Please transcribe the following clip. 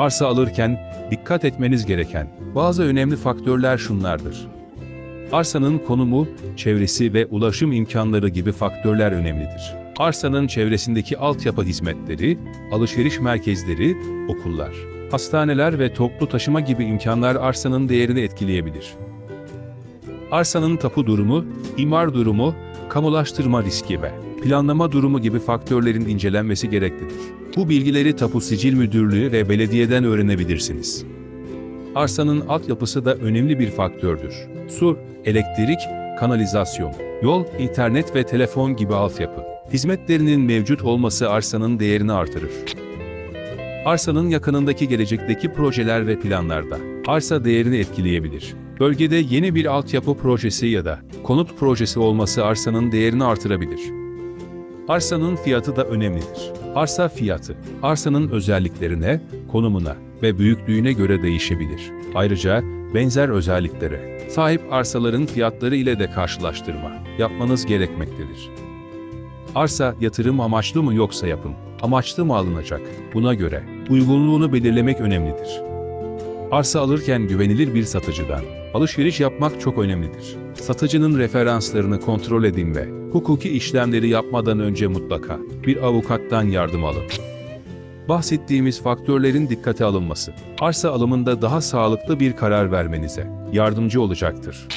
Arsa alırken dikkat etmeniz gereken bazı önemli faktörler şunlardır. Arsanın konumu, çevresi ve ulaşım imkanları gibi faktörler önemlidir. Arsanın çevresindeki altyapı hizmetleri, alışveriş merkezleri, okullar, hastaneler ve toplu taşıma gibi imkanlar arsanın değerini etkileyebilir. Arsanın tapu durumu, imar durumu, kamulaştırma riski ve planlama durumu gibi faktörlerin incelenmesi gereklidir. Bu bilgileri Tapu Sicil Müdürlüğü ve belediyeden öğrenebilirsiniz. Arsanın altyapısı da önemli bir faktördür. Su, elektrik, kanalizasyon, yol, internet ve telefon gibi altyapı. Hizmetlerinin mevcut olması arsanın değerini artırır. Arsanın yakınındaki gelecekteki projeler ve planlarda arsa değerini etkileyebilir. Bölgede yeni bir altyapı projesi ya da konut projesi olması arsanın değerini artırabilir. Arsanın fiyatı da önemlidir. Arsa fiyatı, arsanın özelliklerine, konumuna ve büyüklüğüne göre değişebilir. Ayrıca benzer özelliklere sahip arsaların fiyatları ile de karşılaştırma yapmanız gerekmektedir. Arsa yatırım amaçlı mı yoksa yapım amaçlı mı alınacak? Buna göre uygunluğunu belirlemek önemlidir. Arsa alırken güvenilir bir satıcıdan alışveriş yapmak çok önemlidir. Satıcının referanslarını kontrol edin ve hukuki işlemleri yapmadan önce mutlaka bir avukattan yardım alın. Bahsettiğimiz faktörlerin dikkate alınması, arsa alımında daha sağlıklı bir karar vermenize yardımcı olacaktır.